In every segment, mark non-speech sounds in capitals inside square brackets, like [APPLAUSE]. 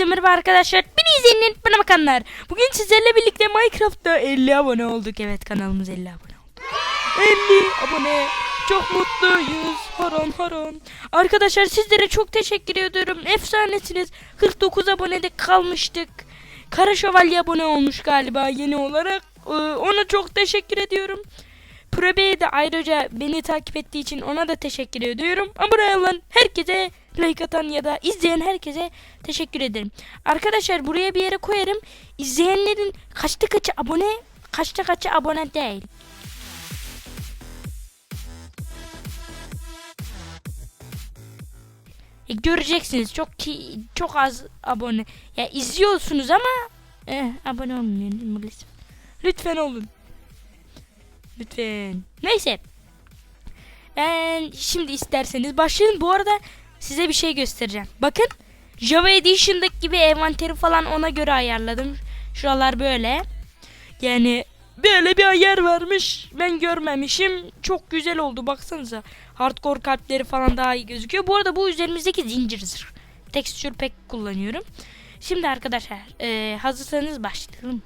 Herkese merhaba arkadaşlar. Beni izleyin, bana bakanlar. Bugün sizlerle birlikte Minecraft'ta 50 abone olduk. Evet kanalımız 50 abone oldu. 50 abone. Çok mutluyuz. Horon horon. Arkadaşlar sizlere çok teşekkür ediyorum. Efsanesiniz. 49 abonede kalmıştık. Kara Şövalye abone olmuş galiba yeni olarak. Ee, Ona çok teşekkür ediyorum. Probe'ye de ayrıca beni takip ettiği için ona da teşekkür ediyorum. Abone olan herkese, like atan ya da izleyen herkese teşekkür ederim. Arkadaşlar buraya bir yere koyarım. İzleyenlerin kaçta kaçı abone, kaçta kaçı abone değil. E, göreceksiniz çok ki çok az abone. Ya izliyorsunuz ama eh, abone olmuyorsunuz lütfen. Lütfen olun. Lütfen. Neyse. Ben şimdi isterseniz başlayın. Bu arada size bir şey göstereceğim. Bakın. Java Edition'daki gibi envanteri falan ona göre ayarladım. Şuralar böyle. Yani böyle bir ayar varmış. Ben görmemişim. Çok güzel oldu baksanıza. Hardcore kalpleri falan daha iyi gözüküyor. Bu arada bu üzerimizdeki zincir zırh. Texture pack kullanıyorum. Şimdi arkadaşlar e, hazırsanız başlayalım.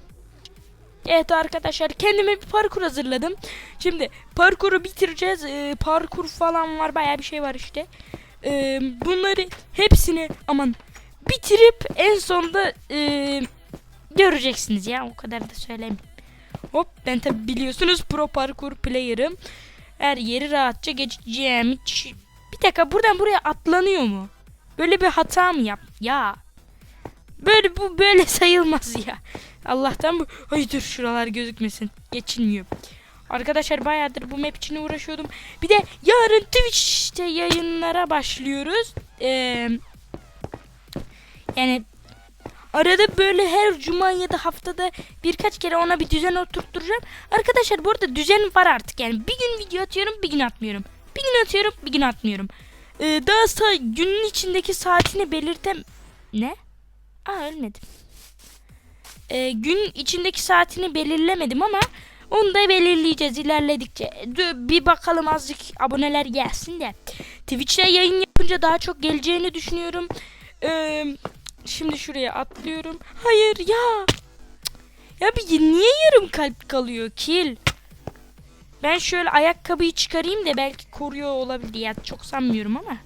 Evet arkadaşlar kendime bir parkur hazırladım. Şimdi parkuru bitireceğiz. Ee, parkur falan var baya bir şey var işte. Ee, bunları hepsini aman bitirip en sonda e, göreceksiniz ya o kadar da söyleyeyim. Hop ben tabi biliyorsunuz pro parkur player'ım. Her yeri rahatça geçeceğim. Hiç... Bir dakika buradan buraya atlanıyor mu? Böyle bir hata mı yap? Ya Böyle bu böyle sayılmaz ya. Allah'tan bu. Ay dur şuralar gözükmesin. Geçilmiyor. Arkadaşlar bayağıdır bu map için uğraşıyordum. Bir de yarın Twitch'te yayınlara başlıyoruz. Ee, yani arada böyle her cuma ya da haftada birkaç kere ona bir düzen oturtturacağım. Arkadaşlar bu arada düzen var artık. Yani bir gün video atıyorum bir gün atmıyorum. Bir gün atıyorum bir gün atmıyorum. Ee, daha günün içindeki saatini belirtem... Ne? Aa ölmedim. Ee, gün içindeki saatini belirlemedim ama onu da belirleyeceğiz ilerledikçe. Bir bakalım azıcık aboneler gelsin de. Twitch'te yayın yapınca daha çok geleceğini düşünüyorum. Ee, şimdi şuraya atlıyorum. Hayır ya. Ya bir niye yarım kalp kalıyor kil? Ben şöyle ayakkabıyı çıkarayım da belki koruyor olabilir ya çok sanmıyorum ama.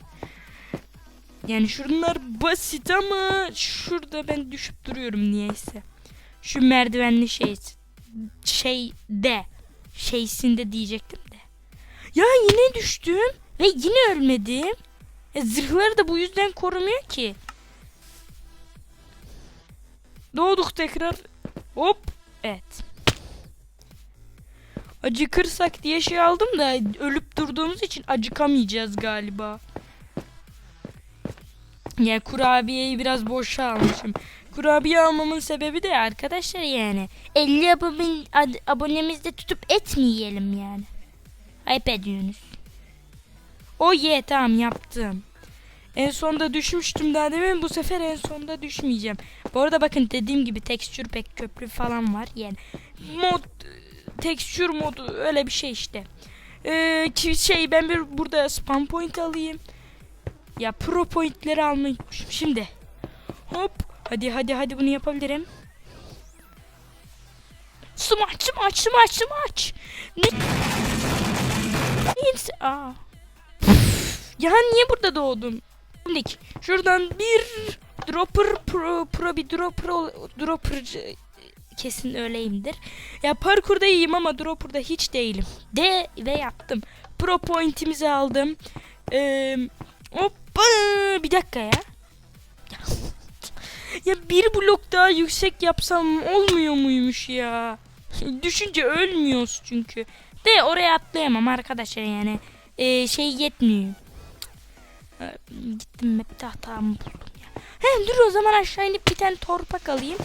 Yani şunlar basit ama şurada ben düşüp duruyorum niyeyse. Şu merdivenli şey şey de şeysinde diyecektim de. Ya yine düştüm ve yine ölmedim. E, zırhları da bu yüzden korumuyor ki. Doğduk tekrar. Hop. Evet. Acıkırsak diye şey aldım da ölüp durduğumuz için acıkamayacağız galiba. Ya kurabiyeyi biraz boşa almışım. Kurabiye almamın sebebi de arkadaşlar yani 50 abone, abonemizde tutup etmeyelim yani. Ayıp ediyorsunuz. O ye tamam yaptım. En sonda düşmüştüm daha demin bu sefer en sonda düşmeyeceğim. Bu arada bakın dediğim gibi texture pack köprü falan var yani. Mod texture modu öyle bir şey işte. Ee, şey ben bir burada spam point alayım. Ya pro pointleri almayı. Şimdi. Hop. Hadi hadi hadi bunu yapabilirim. Smaç smaç smaç smaç. Ne? Neyse. Aa. ya niye burada doğdum? Şimdi şuradan bir dropper pro, pro bir dropper dropper kesin öyleyimdir. Ya parkurda iyiyim ama dropper'da hiç değilim. De ve yaptım. Pro point'imizi aldım. Eee Bir dakika ya. ya bir blok daha yüksek yapsam olmuyor muymuş ya? Düşünce ölmüyoruz çünkü. De oraya atlayamam arkadaşlar yani. Ee, şey yetmiyor. Gittim map'te hatamı buldum ya. He dur o zaman aşağı inip bir tane torpak alayım.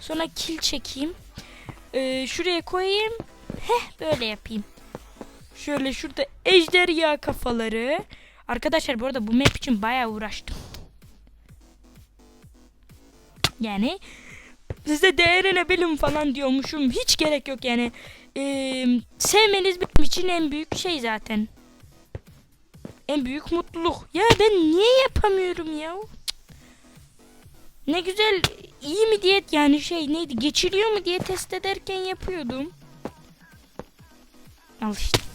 Sonra kill çekeyim. Ee, şuraya koyayım. Heh böyle yapayım. Şöyle şurada ejderha kafaları. Arkadaşlar bu arada bu map için bayağı uğraştım. Yani size değerine bilin falan diyormuşum. Hiç gerek yok yani. Ee, sevmeniz benim için en büyük şey zaten. En büyük mutluluk. Ya ben niye yapamıyorum ya? Ne güzel iyi mi diye yani şey neydi geçiriyor mu diye test ederken yapıyordum. Al işte.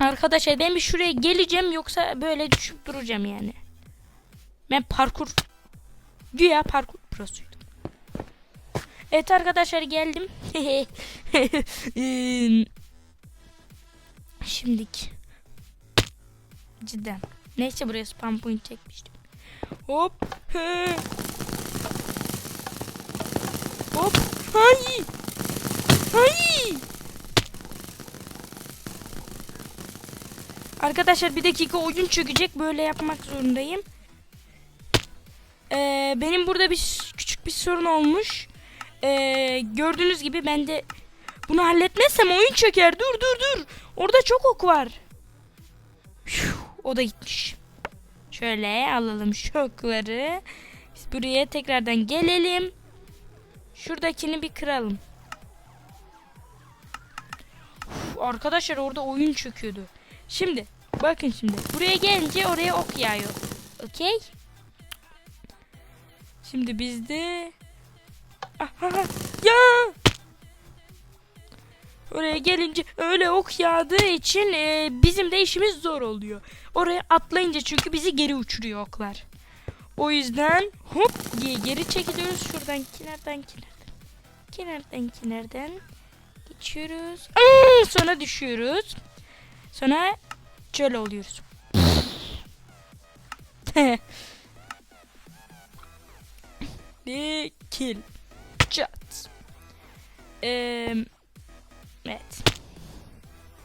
Arkadaşlar ben bir şuraya geleceğim yoksa böyle düşüp duracağım yani. Ben parkur güya parkur prosuydum. Evet arkadaşlar geldim. [LAUGHS] Şimdiki. Cidden. Neyse buraya spam point çekmiştim. Hop. Hop. Hay. Arkadaşlar bir dakika oyun çökecek. Böyle yapmak zorundayım. Ee, benim burada bir küçük bir sorun olmuş. Ee, gördüğünüz gibi ben de bunu halletmezsem oyun çöker. Dur dur dur. Orada çok ok var. Phew, o da gitmiş. Şöyle alalım şu okları. Biz buraya tekrardan gelelim. Şuradakini bir kıralım. Uf, arkadaşlar orada oyun çöküyordu. Şimdi bakın şimdi. Buraya gelince oraya ok yağıyor. Okey. Şimdi bizde... Aha, ya! Oraya gelince öyle ok yağdığı için e, bizim de işimiz zor oluyor. Oraya atlayınca çünkü bizi geri uçuruyor oklar. O yüzden hop diye geri çekiliyoruz. Şuradan kenardan kenardan. Kenardan kenardan. Geçiyoruz. Aa, sonra düşüyoruz. Sonra şöyle oluyoruz. [LAUGHS] Bir kill. Çat. Eee Evet.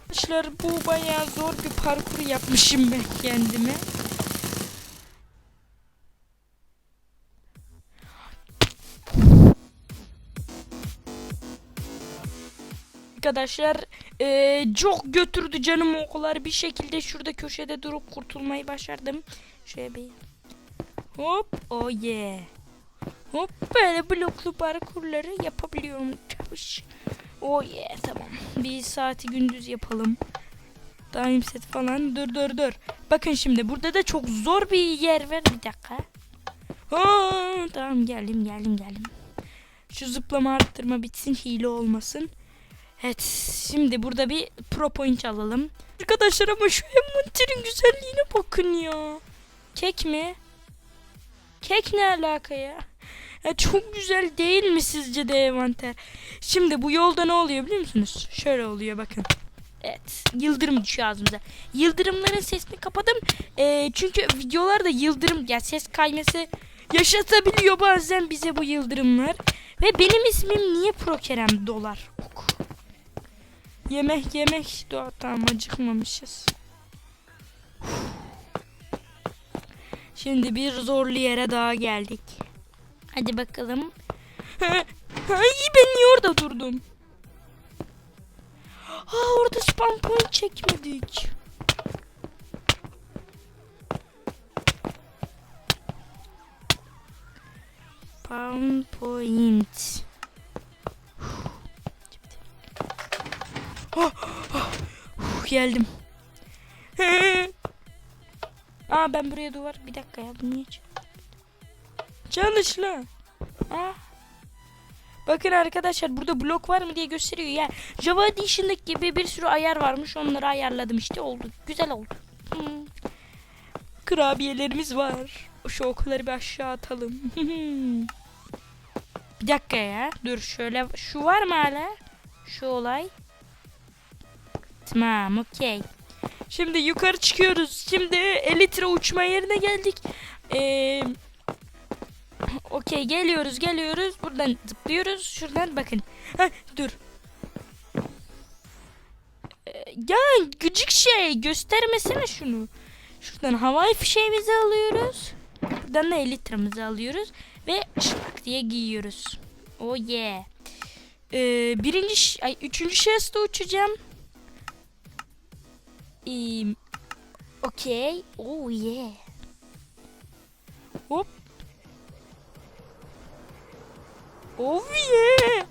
Arkadaşlar bu bayağı zor bir parkur yapmışım ben kendime. Arkadaşlar eee, çok götürdü canım o kadar bir şekilde şurada köşede durup kurtulmayı başardım. Şöyle bir hop oh yeah. Hop böyle bloklu parkurları yapabiliyorum. Çavuş. Oh yeah tamam. Bir saati gündüz yapalım. Time set falan. Dur dur dur. Bakın şimdi burada da çok zor bir yer var. Bir dakika. Aa, tamam geldim geldim geldim. Şu zıplama arttırma bitsin hile olmasın. Evet şimdi burada bir pro point alalım. Arkadaşlar ama şu envanterin güzelliğine bakın ya. Kek mi? Kek ne alaka ya? Ya çok güzel değil mi sizce de envanter? Şimdi bu yolda ne oluyor biliyor musunuz? Şöyle oluyor bakın. Evet. Yıldırım düşüyor ağzımıza. Yıldırımların sesini kapadım. Ee, çünkü videolarda yıldırım ya ses kayması yaşatabiliyor bazen bize bu yıldırımlar. Ve benim ismim niye Pro Kerem Dolar? Ok. Yemek yemek. Doğa tamam acıkmamışız. Şimdi bir zorlu yere daha geldik. Hadi bakalım. Ay ben niye orada durdum? Ha orada spam point çekmedik. Spam point. Oh, oh, oh, geldim. [LAUGHS] Aa ben buraya duvar bir dakika ya bu niye Çalış lan. Ah. Bakın arkadaşlar burada blok var mı diye gösteriyor. Ya Java Edition'daki gibi bir sürü ayar varmış. Onları ayarladım işte oldu. Güzel oldu. Hmm. Kurabiyelerimiz var. Şu okları bir aşağı atalım. [LAUGHS] bir dakika ya. Dur şöyle. Şu var mı hala? Şu olay. Tamam okey. Şimdi yukarı çıkıyoruz. Şimdi elitre uçma yerine geldik. Eee... Okey geliyoruz geliyoruz. Buradan zıplıyoruz. Şuradan bakın. Heh, dur. Ee, ya gıcık şey göstermesene şunu. Şuradan havai fişeğimizi alıyoruz. Buradan da elitramızı alıyoruz. Ve şak diye giyiyoruz. Oh yeah. Ee, birinci, ay, üçüncü şahısta uçacağım. Ee, Okey. Oh yeah. Hop. Oh yeah.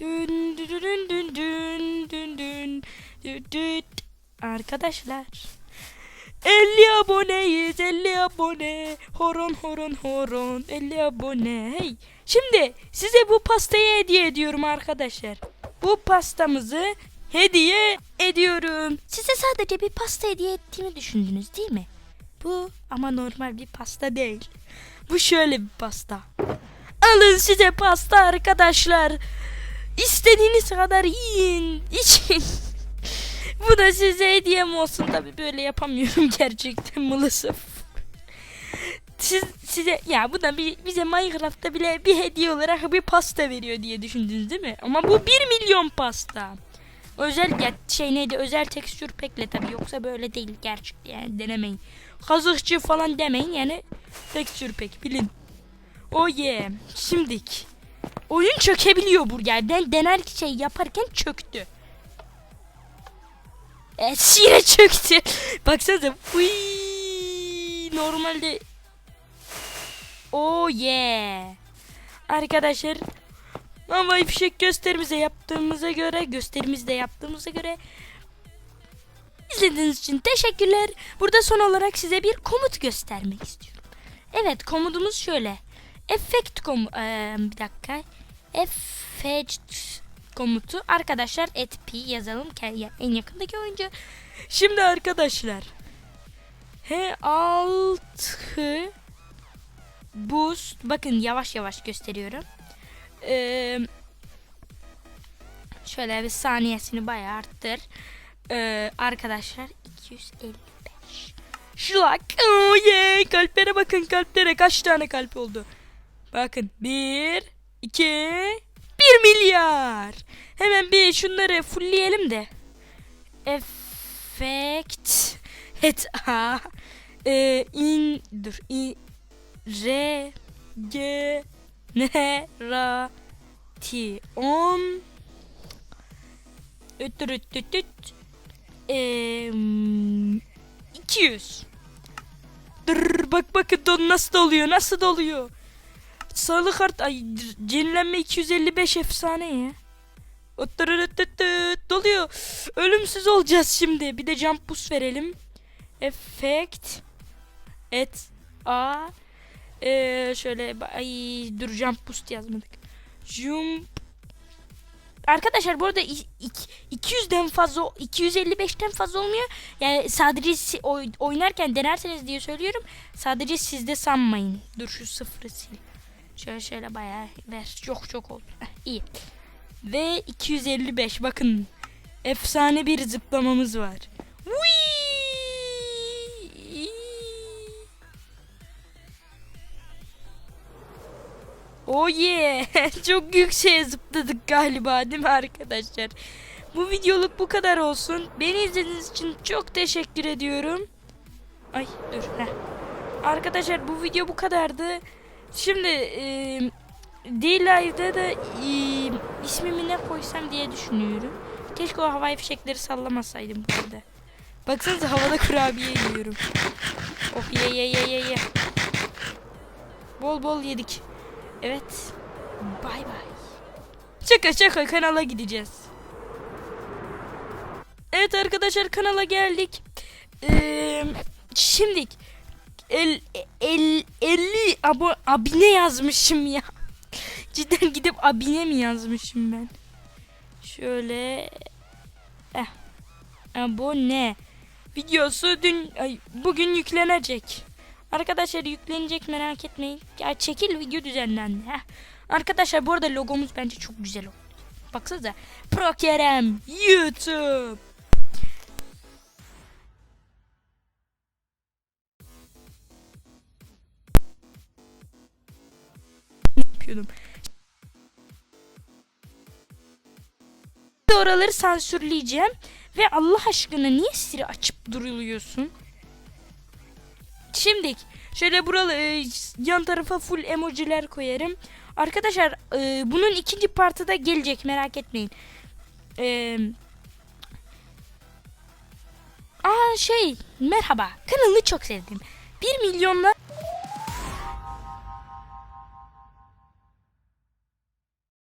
Dün dün dün dün dün dün dün dün dün. Arkadaşlar 50 aboneyiz 50 abone horon horon horon 50 abone hey şimdi size bu pastayı hediye ediyorum arkadaşlar bu pastamızı hediye ediyorum. Size sadece bir pasta hediye ettiğimi düşündünüz değil mi? Bu ama normal bir pasta değil. Bu şöyle bir pasta. Alın size pasta arkadaşlar. İstediğiniz kadar yiyin için. Bu da size hediyem olsun. Tabi böyle yapamıyorum [LAUGHS] gerçekten maalesef. Siz, size ya bu da bir, bize Minecraft'ta bile bir hediye olarak bir pasta veriyor diye düşündünüz değil mi? Ama bu 1 milyon pasta. Özel ya, şey neydi özel tekstür pekle tabi yoksa böyle değil gerçek yani denemeyin. Kazıkçı falan demeyin yani tekstür pek bilin. Oh yeah. Şimdik. Oyun çökebiliyor burger. Ben dener şey yaparken çöktü. Evet yine çöktü. [LAUGHS] Baksanıza. Uy, normalde. Oh yeah. Arkadaşlar. Havai fişek gösterimize yaptığımıza göre gösterimizde yaptığımıza göre izlediğiniz için teşekkürler. Burada son olarak size bir komut göstermek istiyorum. Evet komutumuz şöyle. Effect kom eee, bir dakika. Effect komutu arkadaşlar et p yazalım en yakındaki oyuncu. Şimdi arkadaşlar H altı boost bakın yavaş yavaş gösteriyorum. Eee şöyle bir saniyesini bayağı arttır. Eee, arkadaşlar 255. Şlak. Oh yeah. Kalplere bakın kalplere. Kaç tane kalp oldu? Bakın. Bir. iki, Bir milyar. Hemen bir şunları fullleyelim de. Effect. Et a. E, in. Dur. İ, re. Ge. Ne. Ra. Ti. On. Üt, üt, üt, üt, üt. Em, 200. Dur bak bakın nasıl doluyor nasıl doluyor. Sarılı kart ay cenilenme 255 efsane ya. Doluyor. Ölümsüz olacağız şimdi. Bir de jump boost verelim. Effect. Et. A. Ee, şöyle ay dur jump boost yazmadık. Jump Arkadaşlar bu arada i- ik- 200'den fazla 255'ten fazla olmuyor. Yani sadece oynarken denerseniz diye söylüyorum. Sadece sizde sanmayın. Dur şu sıfırı sil. Şöyle şöyle bayağı ver. Çok çok oldu. İyi. Ve 255 bakın. Efsane bir zıplamamız var. Oh yeah. [LAUGHS] Çok yükseğe zıpladık galiba değil mi arkadaşlar? Bu videoluk bu kadar olsun. Beni izlediğiniz için çok teşekkür ediyorum. Ay dur. Heh. Arkadaşlar bu video bu kadardı. Şimdi e, D-Live'da da e, ismimi ne koysam diye düşünüyorum. Keşke o havai fişekleri sallamasaydım burada. Baksanıza havada kurabiye yiyorum. Oh ye ye ye ye ye. Bol bol yedik. Evet. Bay bay. Şaka şaka kanala gideceğiz. Evet arkadaşlar kanala geldik. Ee, şimdi el, el, 50 abo, abine yazmışım ya. [LAUGHS] Cidden gidip abine mi yazmışım ben? Şöyle eh, abone videosu dün ay, bugün yüklenecek. Arkadaşlar yüklenecek merak etmeyin. Ya çekil video düzenlendi. Heh. Arkadaşlar bu arada logomuz bence çok güzel oldu. Baksanıza. Pro Kerem YouTube. Yapıyordum? Oraları sansürleyeceğim. Ve Allah aşkına niye Siri açıp duruluyorsun? Şimdi şöyle buralı e, yan tarafa full emojiler koyarım. Arkadaşlar e, bunun ikinci partı da gelecek merak etmeyin. E, aa şey merhaba kanalını çok sevdim. 1 milyonla